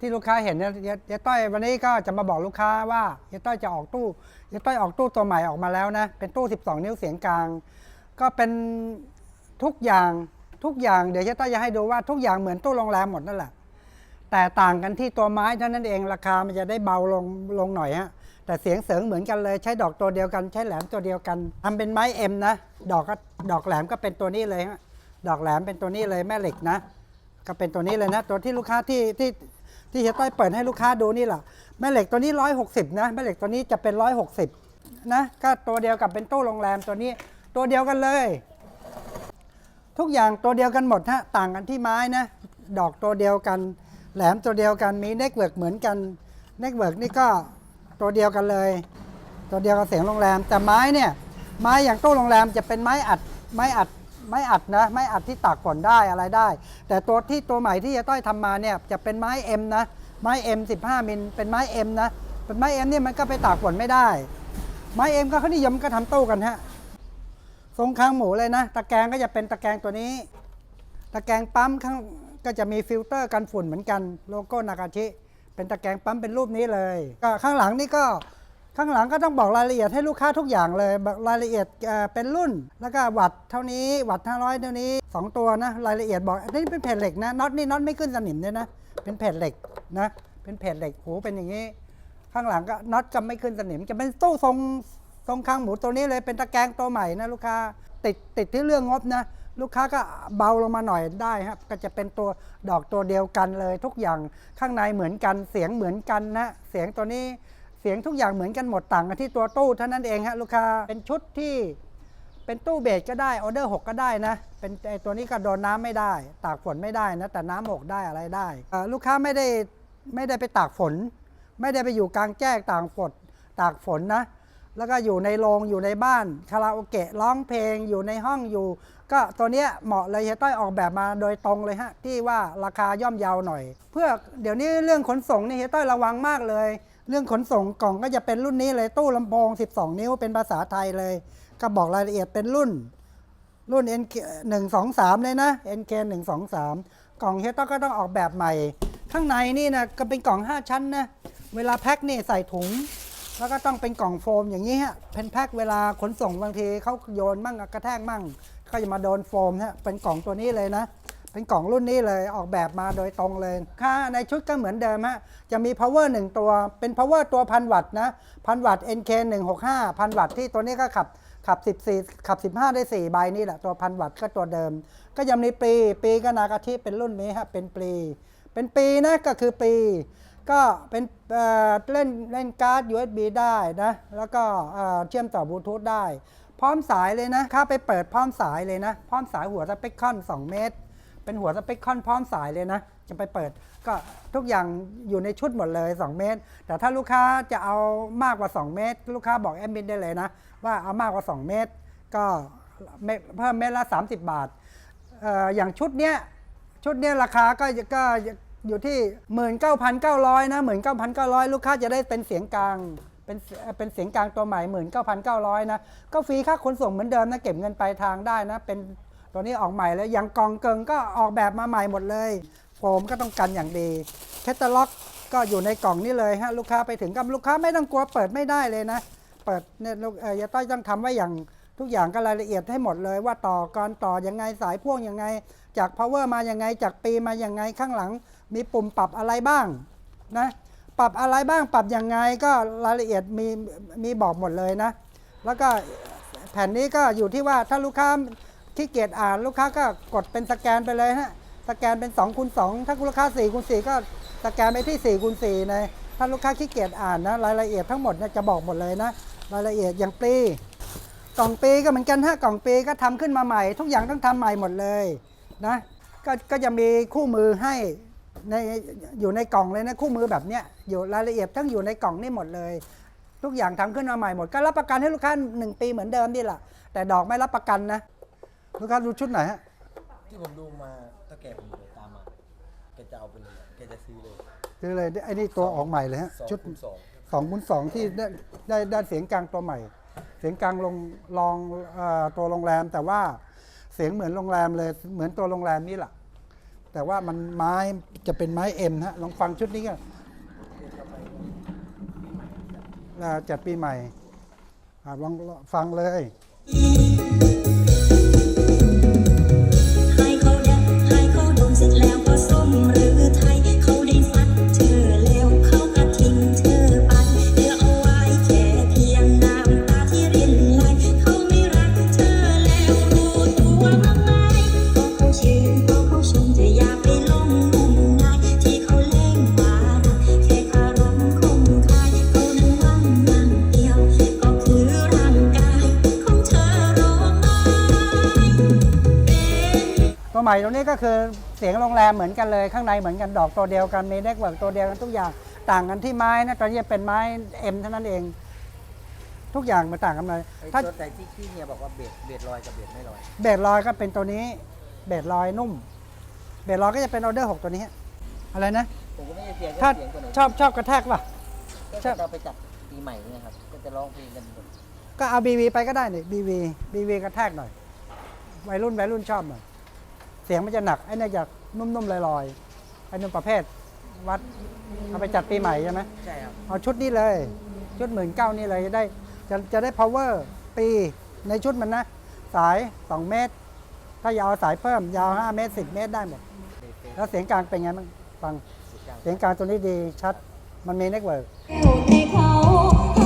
ที่ลูกค้าเห็นเนี่ยเยเยต้อยวันนี้ก็จะมาบอกลูกค้าว่าเยต้อยจะออกตู้เยต้อยออกตู้ตัวใหม่ออกมาแล้วนะ เป็นตู้ 12 นิ้วเสียงกลาง ก็เป็นทุกอย่างทุกอย่างเดี๋ยวเยต้อยจะให้ดูว่าทุกอย่างเหมือนตู้โรงแรมหมดนั่นแหละ แต่ต่างกันที่ตัวไม้เท่านั้นเองราคามันจะได้เบาลงลงหน่อยฮะแต่เสียงเสริงเหมือนกันเลย ใช้ดอกตัวเดียวกันใช้แหลมตัวเดียวกันทำเป็นไม้เอ็มนะดอกก็ดอกแหลมก็เป็นตัวนี้เลยฮะดอกแหลมเป็นตัวนี้เลยแม่เหล็กนะ ก็เป็นตัวนี้เลยนะ ตัวที่ลูกค้าที่ที่ ที่เฮียต้อยเปิดให้ลูกค้าดูนี่แหละแม่เหล็กตัวนี้ร้อยหกสิบนะแม่เหล็กตัวนี้จะเป็นร้อยหกสิบนะก็ตัวเดียวกับเป็นตู้โรงแรมตัวนี้ตัวเดียวกันเลย ทุกอย่างตัวเดียวกันหมดฮะต่างกันที่ไม้นะดอกตัวเดียวกัน แหลมตัวเดียวกันมีเน็กเวิร์กเหมือนกันเน็กเวิร์กนี่ก็ตัวเดียวกันเลย ตัวเดียวกับเสียงโรงแรม แต่ไม้เนี่ยไม้อย่างตู้โรงแรมจะเป็นไม้อัดไม้อัด ไม้อัดนะไม้อัดที่ตากฝนได้อะไรได้ แต่ตัวที่ตัวใหม่ที่จะต้อยทำมาเนี่ยจะเป็นไม้เอ็มนะไม้เอ็ม15มิลเป็นไม้เอ็มนะเป็นไม้เอ็มเนี่ยมันก็ไปตากฝนไม่ได้ ไม้เอ็มก็เขานิยมก็ทำตู้กันฮะทรงค้างหมูเลยนะตะแกรงก็จะเป็นตะแกรงตัวนี้ ตะแกรงปั๊มข้างก็จะมีฟิลเตอร์กันฝุ่นเหมือนกันโลโก้นากาชิเป็นตะแกรงปั๊มเป็นรูปนี้เลยก็ข้างหลังนี่ก็ ข้างหลังก็ต้องบอกรายละเอียดให้ลูกค้าทุกอย่างเลยรายละเอียดเป็นรุ่น แล้วก็วัตเท่านี้วัตต์500เท่านี้สองตัวนะรายละเอียดบอกอันนี้เป็นเพจเหล็กนะน็อตนี่น็อตไม่ขึ้นสนิมเนี่ยนะเป็นเพจเหล็กนะเป็นเพจเหล็กหูเป็นอย่างนี้ ข้างหลังก็น็อตจะไม่ขึ้นสนิม จะเป็นตู้ทรงทรงคางหมูตัวนี้เลยเป็นตะแกรงตัวใหม่นะลูกค้าติดติดที่เรื่องงบนะลูกค้าก็เบาลงมาหน่อยได้ครับก็จะเป็นตัวดอกตัวเดียวกันเลย ทุกอย่างข้างในเหมือนกันเสียงเหมือนกันนะเสียงตัวนี้ เสียงทุกอย่างเหมือนกันหมดต่างกันที่ตัวตู้เท่านั้นเองฮะลูกค้าเป็นชุดที่เป็นตู้เบสก็ได้ออเดอร์ 6 ก็ได้นะ เป็นไอตัวนี้ก็โดนน้ำไม่ได้ ตากฝนไม่ได้นะ แต่น้ำหกได้อะไรได้ ลูกค้าไม่ได้ไม่ได้ไปตากฝน ไม่ได้ไปอยู่กลางแจ้งต่างฝนตากฝนนะ แล้วก็อยู่ในโรงอยู่ในบ้านคาราโอเกะร้องเพลงอยู่ในห้องอยู่ ก็ตัวเนี้ยเหมาะเลยเฮียต้อยออกแบบมาโดยตรงเลยฮะที่ว่าราคาย่อมเยาวหน่อย เพื่อเดี๋ยวนี้เรื่องขนส่งนี่เฮียต้อยระวังมากเลย เรื่องขนส่งกล่องก็จะเป็นรุ่นนี้เลยตู้ลำโพง 12 นิ้วเป็นภาษาไทยเลย ก็บอกรายละเอียดเป็นรุ่น รุ่น NK 1 2 3 เลยนะ NK 1 2 3 กล่องเฮดก็ต้องออกแบบใหม่ ข้างในนี่นะก็เป็นกล่อง 5 ชั้นนะ เวลาแพ็คนี่ใส่ถุง แล้วก็ต้องเป็นกล่องโฟมอย่างนี้ฮะเป็นแพ็คเวลาขนส่งบางทีเขาโยนมั่งกระแทกมั่งก็จะมาโดนโฟมฮะเป็นกล่องตัวนี้เลยนะ เป็นกล่องรุ่นนี้เลยออกแบบมาโดยตรงเลย ค่าในชุดก็เหมือนเดิมฮะ จะมี power 1 ตัว เป็น power ตัวพันวัตต์นะพันวัตต์ NK 165พันวัตต์ที่ตัวนี้ก็ขับขับ 14 ขับ 15 ได้ 4 ใบนี่แหละ ตัวพันวัตต์ก็ตัวเดิม ก็ยังมีปี ปีก็นากาทิเป็นรุ่นนี้ฮะ เป็นปี เป็นปีนะก็คือปี ก็เป็นเเล่นเล่นการ์ด USB ได้นะ แล้วก็เเชื่อมต่อบลูทูธได้ พร้อมสายเลยนะ ค่าไปเปิดพร้อมสายเลยนะ พร้อมสายหัวสเปคคอน 2 เมตร เป็นหัวสเปคคอนพร้อมสายเลยนะ จะไปเปิด ก็ทุกอย่างอยู่ในชุดหมดเลย 2 เมตร แต่ถ้าลูกค้าจะเอามากกว่า 2 เมตร ลูกค้าบอกแอดมินได้เลยนะ ว่าเอามากกว่า 2 เมตร ก็เพิ่มเมตรละ 30 บาทอออย่างชุดเนี้ยชุดเนี้ยราคาก็ก็อยู่ที่ 19,900 นะ 19,900 ลูกค้าจะได้เป็นเสียงกลางเป็นเป็นเสียงกลางตัวใหม่ 19,900 นะ ก็ฟรีค่าขนส่งเหมือนเดิมนะ เก็บเงินปลายทางได้นะ เป็น ตัวนี้ออกใหม่แล้วอย่างกองเกิงก็ออกแบบมาใหม่หมดเลยโฟมก็ต้องกันอย่างดีแคตตาล็อกก็อยู่ในกล่องนี้เลยฮะลูกค้าไปถึงกับลูกค้าไม่ต้องกลัวเปิดไม่ได้เลยนะ เปิดเนี่ยลูกเอออยาต้อยต้องทำไว้อย่างทุกอย่างก็รายละเอียดให้หมดเลย ว่าต่อก่อนต่อยังไงสายพ่วงยังไง จาก power มายังไงจากปีมายังไงข้างหลัง มีปุ่มปรับอะไรบ้างนะปรับอะไรบ้างปรับยังไงก็รายละเอียดมีมีบอกหมดเลยนะ แล้วก็แผ่นนี้ก็อยู่ที่ว่าถ้าลูกค้า ขี้เกียจอ่านลูกค้าก็กดเป็นสแกนไปเลยฮะสแกนเป็น2คูณ2ถ้าลูกค้า4คูณ4ก็สแกนไปที่4คูณ4ในถ้าลูกค้าขี้เกียจอ่านนะรายละเอียดทั้งหมดเนี่ยจะบอกหมดเลยนะรายละเอียดอย่างปีกล่องปีก็เหมือนกันฮะกล่องปีก็ทำขึ้นมาใหม่ ทุกอย่างต้องทำใหม่หมดเลยนะก็ก็จะมีคู่มือให้ในอยู่ในกล่องเลยนะคู่มือแบบเนี้ยอยู่รายละเอียดทั้งอยู่ในกล่องนี่หมดเลย ทุกอย่างทำขึ้นมาใหม่หมด ก็รับประกันให้ลูกค้าหนึ่งปีเหมือนเดิมนี่แหละแต่ดอกไม่รับประกันนะ ลูกค้าดูชุดไหนฮะที่ผมดูมาถ้าแกผมเลยตามมาแกจะเอาไปเลยแกจะซื้อเลยคือเลยไอ้นี่ตัวออกใหม่เลยฮะสองชุดคูณสองสองคูณสองที่ได้ได้ได้เสียงกลางตัวใหม่ เสียงกลางลงลองเออตัวโรงแรม แต่ว่าเสียงเหมือนโรงแรมเลยเหมือนตัวโรงแรมนี่แหละแต่ว่ามันไม้จะเป็นไม้เอ็มฮะลองฟังชุดนี้กันอ่าจัดปีใหม่อ่าลองฟังเลย ตัวใหม่ตรงนี้ก็คือเสียงโรงแรมเหมือนกันเลย ข้างในเหมือนกันดอกตัวเดียวกันมีเน็ตเวิร์กตัวเดียวกันทุกอย่างต่างกันที่ไม้นะตอนนี้เป็นไม้เอ็มเท่านั้นเอง ทุกอย่างมันต่างกันเลยไอ้ถ้าตัวแต่ที่ที่เฮียบอกว่าเบสเบสลอยกับเบสไม่ลอย เบสลอยก็เป็นตัวนี้ เบสลอยนุ่ม เบสลอยก็จะเป็นออเดอร์หกตัวนี้ อะไรนะ ผมก็ไม่ได้เสียงถ้าเสียงตัวไหนชอบชอบกระแทกป่ะ ก็ชอบจะเอาไปจัดปีใหม่เนี่ยครับ ก็จะร้องเพลงกันแบบก็เอาบีวีไปก็ได้นี่บีวีบีวีกระแทกหน่อยวัยรุ่นวัยรุ่นชอบหน่อยเสียงมันจะหนักไอ้เนี่ยจะนุ่มๆลอยๆไอ้นุ่มประเภทวัดเอาไปจัดปีใหม่ใช่ไหมใช่ครับเอาชุดนี้เลย ชุดหมื่นเก้านี่เลยจะได้จะจะได้ power ปีในชุดมันนะ สาย 2 เมตร ถ้ายาวสายเพิ่มยาว 5 เมตร 10 เมตรได้หมดเบสเบสแล้วเสียงกลางเป็นไงบ้างฟังสุดยอดเสียงกลางตัวนี้ดีชัดมันมีเน็ตเวิร์กแก้วให้เขาเขานี่มีสตังค์เขาบอก